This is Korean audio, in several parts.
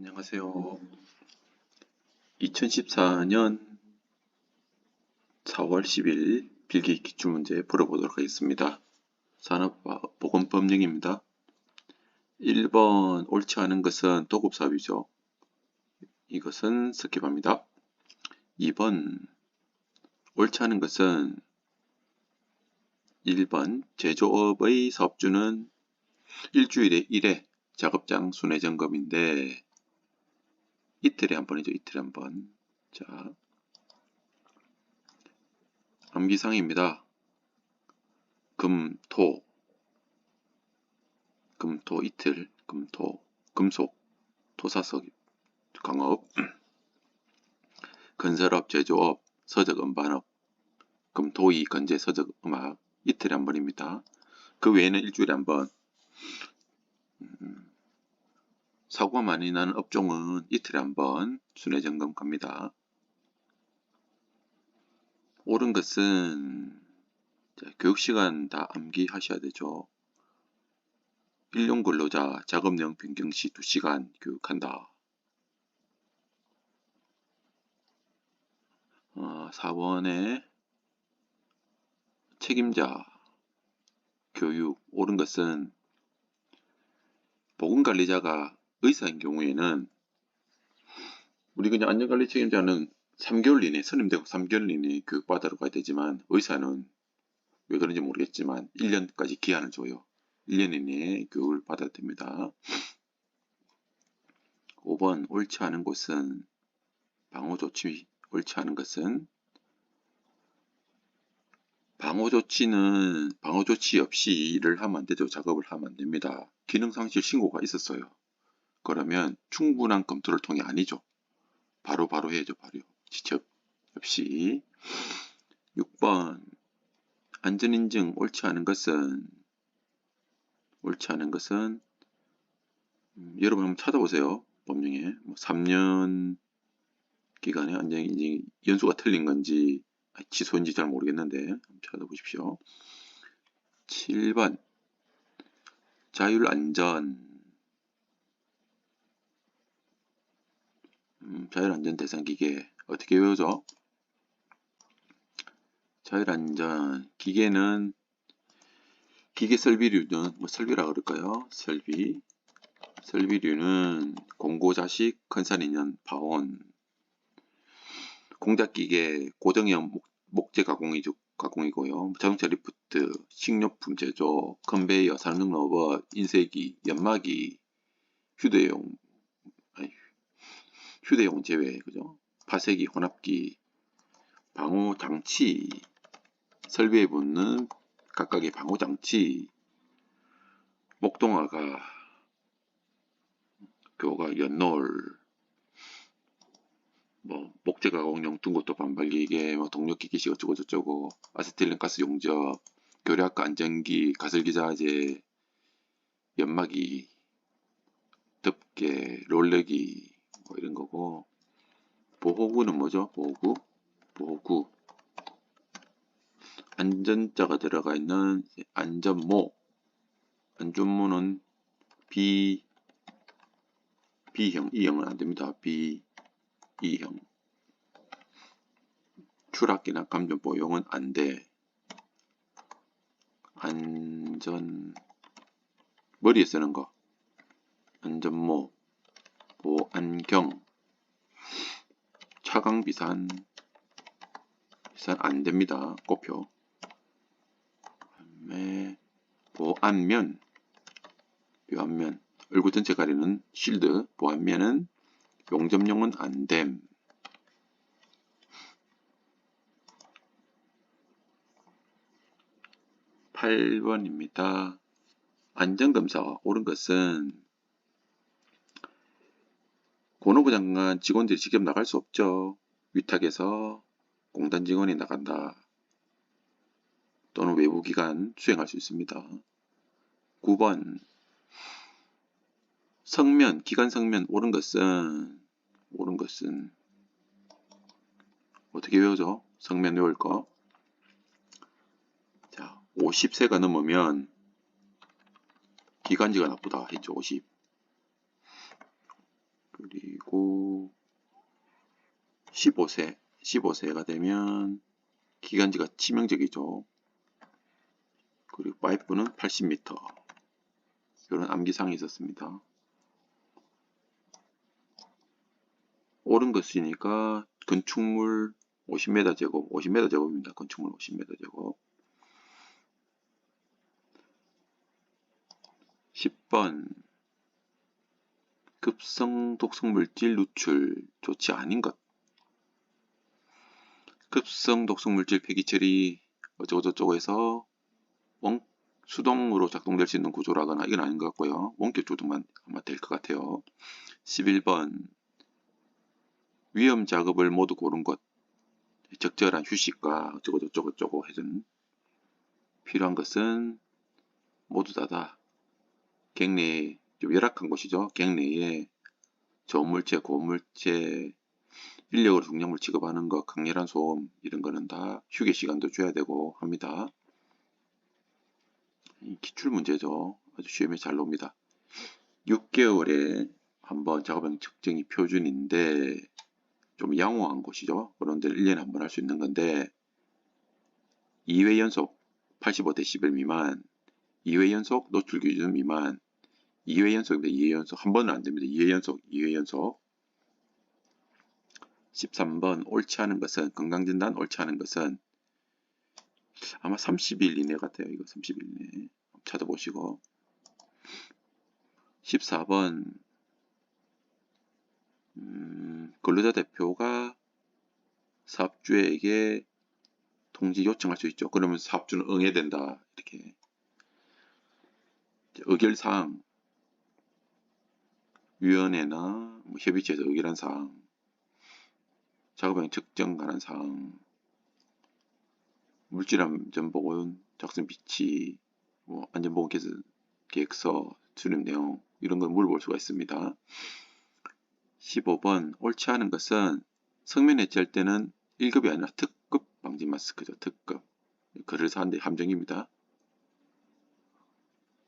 안녕하세요. 2014년 4월 10일 필기 기출문제 풀어보도록 하겠습니다. 산업보건법령입니다. 1번 옳지 않은 것은 도급사업이죠. 이것은 스킵합니다. 2번 옳지 않은 것은 1번 제조업의 사업주는 일주일에 1회 작업장 순회 점검인데 이틀에 한 번이죠. 이틀에 한 번. 자, 암기상입니다. 금, 토, 금, 토 이틀, 금, 토, 금속, 토사석, 강업, 건설업, 제조업, 서적 음반업, 금, 토, 이, 건재, 서적 음악 이틀에 한 번입니다. 그 외에는 일주일에 한 번. 음, 사고가 많이 나는 업종은 이틀에 한 번 순회 점검 갑니다. 옳은 것은 교육시간 다 암기하셔야 되죠. 일용 근로자 작업용 변경 시 2시간 교육한다. 어, 4번에 책임자 교육 옳은 것은 보건관리자가 의사인 경우에는 우리 그냥 안전관리 책임자는 3개월 이내 선임되고 3개월 이내 교육받으러 가야 되지만 의사는 왜 그런지 모르겠지만 1년까지 기한을 줘요. 1년 이내에 교육을 받아야 됩니다. 5번 옳지 않은 곳은 방호조치 옳지 않은 것은 방호조치는 방호조치 없이 일을 하면 안 되죠. 작업을 하면 안 됩니다. 기능상실 신고가 있었어요. 그러면 충분한 검토를 통해 아니죠. 바로 바로 해야죠. 바로 지적 없이 6번 안전인증 옳지 않은 것은 옳지 않은 것은 음, 여러분 한번 찾아보세요. 법령에 뭐 3년 기간에 안전인증 연수가 틀린 건지 취소인지 잘 모르겠는데 한번 찾아보십시오. 7번 자율안전 음, 자율안전 대상 기계 어떻게 외우죠? 자율안전 기계는 기계 설비류는 뭐 설비라 그럴까요? 설비 설비류는 공고자식 컨산인연 파온 공작기계 고정형 목, 재 가공이죠. 가공이고요. 자동차 리프트, 식료품 제조, 컨베이어, 산능 로봇, 인쇄기, 연마기, 휴대용 휴대용 제외, 그죠? 파쇄기, 혼합기, 방호 장치, 설비에 붙는 각각의 방호 장치, 목동화가, 교가, 연놀, 뭐 목재 가공용 둥고도 반발기계, 뭐 동력기 기식 어쩌고 저쩌고, 아세틸린 가스 용접, 교량가 안전기, 가슬기 자재, 연마기, 덮개, 롤러기, 뭐 이런 거고. 보호구는 뭐죠? 보호구? 보호구. 안전자가 들어가 있는 안전모. 안전모는 B B형, E형은 안됩니다. B, E형. 추락기나 감전 보용은 안돼. 안전 머리에 쓰는 거. 안전모 보안경 차강 비산 비산 안 됩니다. 꼬표. 보안면 묘안면. 얼굴 전체 가리는 실드. 보안면은 용접용은 안됨. 8번입니다. 안전검사. 옳은 것은 권오부 장관 직원들이 직접 나갈 수 없죠. 위탁에서 공단 직원이 나간다. 또는 외부기관 수행할 수 있습니다. 9번 성면, 기관 성면 옳은 것은 옳은 것은 어떻게 외우죠? 성면 외울 거. 자, 50세가 넘으면 기관지가 나쁘다 했죠. 50. 그리고 15세, 15세가 되면 기관지가 치명적이죠. 그리고 파이프는 80m. 이런 암기사항이 있었습니다. 옳은 것이니까 건축물 50m 제곱, 50m 제곱입니다. 건축물 50m 제곱. 10번 급성 독성 물질 누출 좋지 아닌 것. 급성 독성 물질 폐기 처리 어쩌고저쩌고 해서 원, 수동으로 작동될 수 있는 구조라거나 이건 아닌 것 같고요. 원격 조정만 아마 될 것 같아요. 11번 위험 작업을 모두 고른 것 적절한 휴식과 어쩌고저쩌고 저쩌고 해준 필요한 것은 모두 다다 갱내에 좀 열악한 곳이죠. 갱내에 저물체, 고물체, 인력으로 중량물 취급하는 것, 강렬한 소음 이런 거는 다 휴게 시간도 줘야 되고 합니다. 기출 문제죠. 아주 시험에 잘 나옵니다. 6개월에 한번 작업형 측정이 표준인데 좀 양호한 곳이죠. 그런데 1년에 한 번 할 수 있는 건데 2회 연속 85dB 미만 2회 연속 노출 기준 미만 2회 연속입니다. 2회 연속 한 번은 안 됩니다. 2회 연속 2회 연속 13번 옳지 않은 것은 건강진단 옳지 않은 것은 아마 30일 이내 같아요. 이거 30일 이내 찾아보시고 14번 음, 근로자 대표가 사업주에게 통지 요청할 수 있죠. 그러면 사업주는 응해야 된다. 이렇게 의결사항 위원회나 뭐 협의체에서 의결한 사항 작업형 측정 관한 사항 물질안전보건 작성 비치 뭐 안전보건 계획서 수립 내용 이런 걸 물어볼 수가 있습니다. 15번 옳지 않은 것은 성면 해체할 때는 1급이 아니라 특급 방지 마스크죠. 특급. 글을 사는데 함정입니다.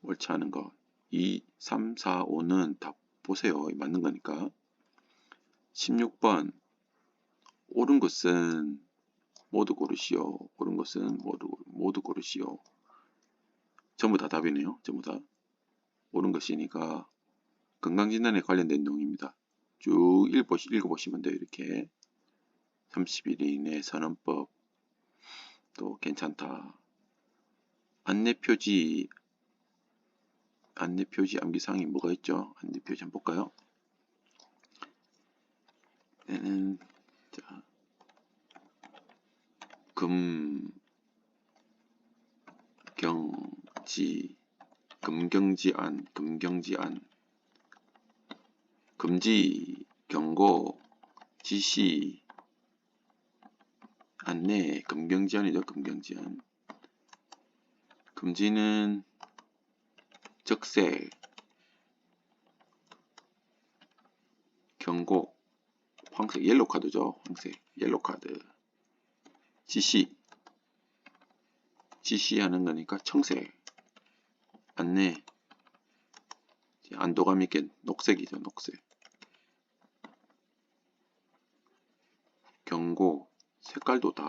옳지 않은 거. 2, 3, 4, 5는 다 보세요. 맞는 거니까. 16번 옳은 것은 모두 고르시오. 옳은 것은 모두, 모두 고르시오. 전부 다 답이네요. 전부 다. 옳은 것이니까 건강진단에 관련된 내용입니다. 쭉 읽어보시, 읽어보시면 돼요. 이렇게 30일 이내 선언법 또 괜찮다. 안내표지 안내표지 암기사항이 뭐가 있죠? 안내표지 한번 볼까요? 얘는 자, 금, 경 지, 금경지안, 금경지안 금지, 경고, 지시, 안내, 금경지안이죠. 금경지안. 금지는 적색, 경고, 황색, 옐로 카드죠. 황색, 옐로 카드. 지시, 지시하는 거니까 청색, 안내, 안도감 있게 녹색이죠. 녹색. 경고 색깔도 다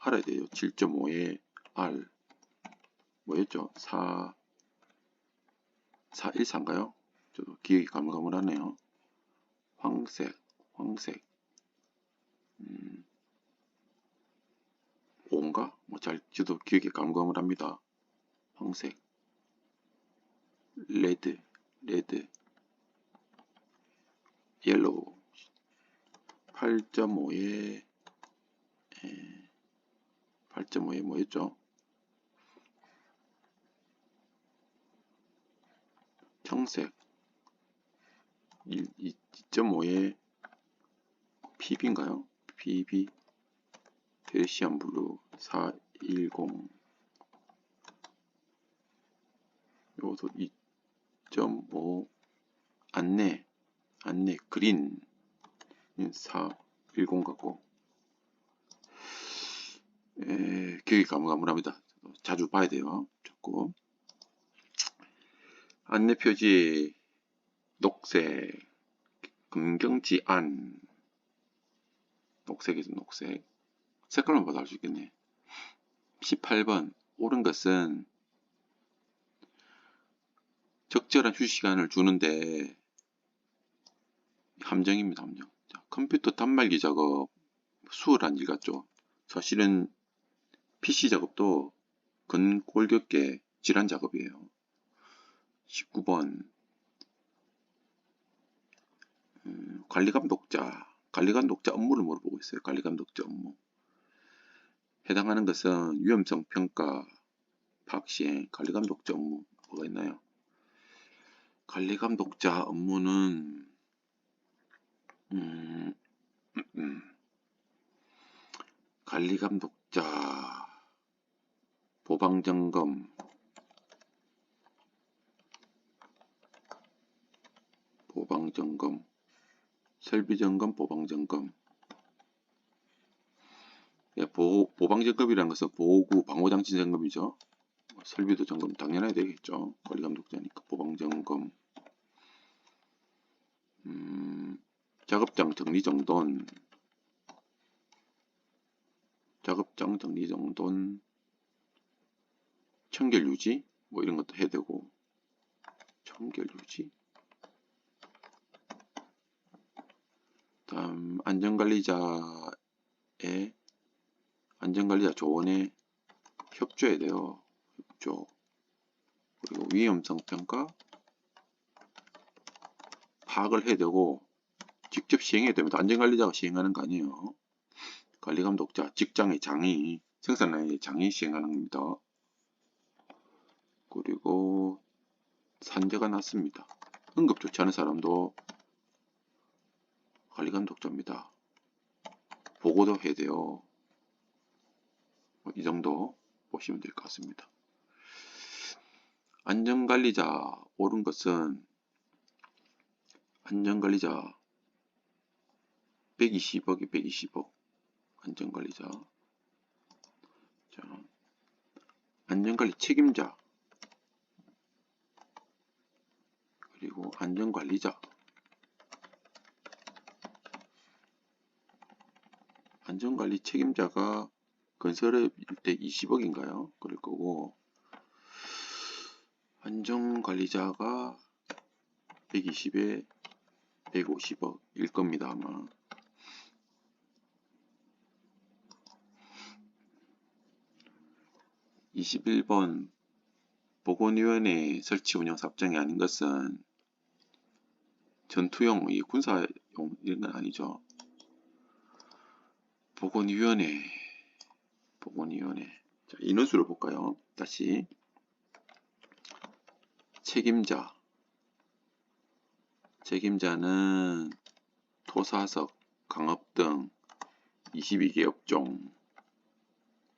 알아야 돼요. 7.5에 R 뭐였죠? 4 414인가요? 저도 기억이 가물가물하네요. 황색, 황색 음, 5인가? 뭐 잘 저도 기억이 가물가물합니다. 황색 레드, 레드 옐로우 8.5에 8.5에 뭐였죠? 청색 2.5에 PB인가요? PB 페르시안 블루 410 요것도 2.5 안내 안내 그린 410 갖고 에, 기억이 가물가물합니다. 자주 봐야 돼요. 조금 안내 표지 녹색 금경지 안. 녹색에서 녹색. 색깔만 봐도 알 수 있겠네. 18번. 옳은 것은 적절한 휴식 시간을 주는데 함정입니다 함정. 자, 컴퓨터 단말기 작업 수월한 일 같죠? 사실은 PC 작업도 근골격계 질환 작업이에요 19번. 음, 관리감독자 관리감독자 업무를 물어보고 있어요. 관리감독자 업무. 해당하는 것은 위험성 평가 파악 시행 관리감독자 업무 뭐가 있나요? 관리감독자 업무는 음, 음, 관리감독자 보방점검 설비점검 보방점검. 예, 보, 보방점검이라는 것은 보호구 방호장치 점검이죠. 설비도 점검 당연해야 되겠죠. 관리감독자니까 보방점검. 음, 작업장 정리정돈. 작업장 정리정돈. 청결 유지? 뭐 이런 것도 해야 되고. 청결 유지 음 안전관리자의 안전관리자 조언에 협조해야 돼요. 협조 그리고 위험성 평가 파악을 해야 되고 직접 시행해야 됩니다. 안전관리자가 시행하는 거 아니에요. 관리감독자, 직장의 장이, 생산라인의 장이 시행하는 겁니다. 그리고 산재가 났습니다. 응급 좋지 않은 사람도 관리감독자입니다. 보고도 해야 돼요. 뭐 이 정도 보시면 될 것 같습니다. 안전관리자 옳은 것은 안전관리자 120억이 120억 안전관리자 자, 안전관리 책임자 그리고 안전관리자 안전관리 책임자가 건설업일 때 20억인가요? 그럴 거고 안전관리자가 120에 150억일 겁니다 아마 (21번) 보건위원회 설치 운영 삽정이 아닌 것은 전투용 이 군사용 이런 건 아니죠 보건위원회 보건위원회. 자, 인원수를 볼까요? 다시. 책임자. 책임자는 토사석, 강업 등 22개 업종.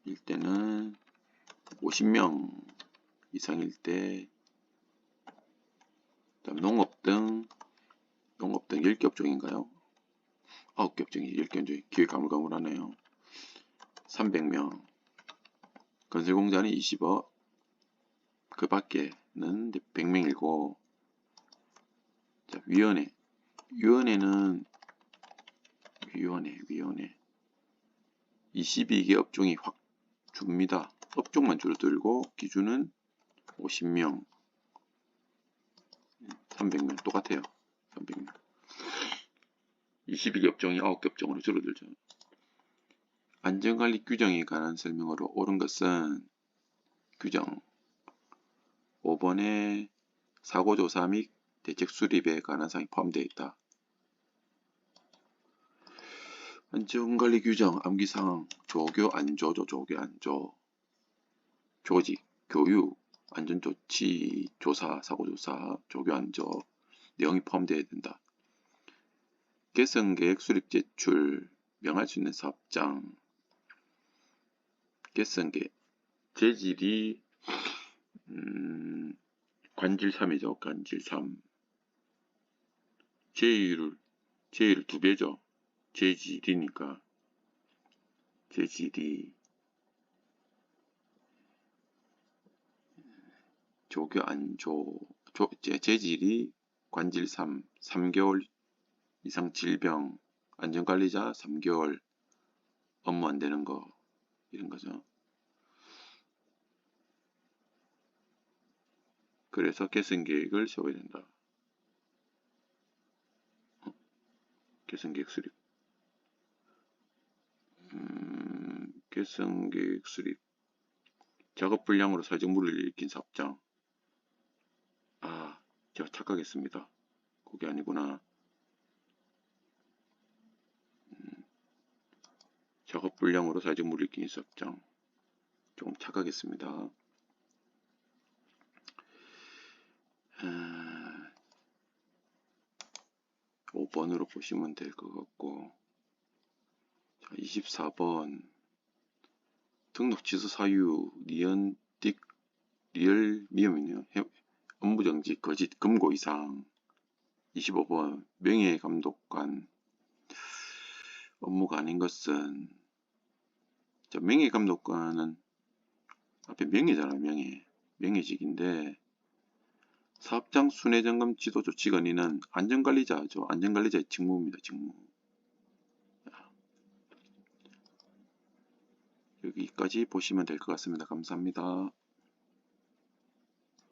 일 때는 50명 이상일 때 농업 등 농업 등 10개 업종인가요? 9개 업종이 10개 업종이 기획 가물가물하네요. 300명. 건설공자는 20억. 그 밖에는 100명이고. 자, 위원회. 위원회는 위원회 위원회. 22개 업종이 확 줍니다. 업종만 줄어들고 기준은 50명. 300명. 똑같아요. 300명 22개 업종이 9개 업종으로 줄어들죠. 안전관리 규정에 관한 설명으로 옳은 것은 규정 5번에 사고조사 및 대책 수립에 관한 사항이 포함되어 있다. 안전관리 규정 암기사항 조교 안조조 조교 안조 조직 교육 안전조치 조사 사고조사 조교 안조 내용이 포함되어야 된다. 개선 계획 수립 제출 명할 수 있는 사업장 개선계 재질이 음, 관질 3이죠. 관질 3 제일 제일 두 배죠. 재질이니까 재질이 조교 안조 조, 재, 재질이 관질 3 3개월 이상 질병, 안전관리자 3개월, 업무 안 되는 거 이런 거죠. 그래서 개선 계획을 세워야 된다. 어? 개선 계획 수립. 음, 개선 계획 수립. 작업 불량으로 사회적 물을 일으킨 사업장. 아, 제가 착각했습니다. 그게 아니구나. 음, 작업 사회적 물을 일으킨 사업장. 조금 착각했습니다. 아, 5번으로 보시면 될 것 같고 자, 24번 등록 취소 사유 리언딕 리얼 미험이네요. 해- 업무정지 거짓 금고 이상 25번 명예감독관 업무가 아닌 것은 자, 명예감독관은 앞에 명예잖아요. 명예 명예직인데 사업장 순회점검 지도 조치 건의는 안전관리자죠. 안전관리자의 직무입니다. 직무. 자, 여기까지 보시면 될 것 같습니다. 감사합니다.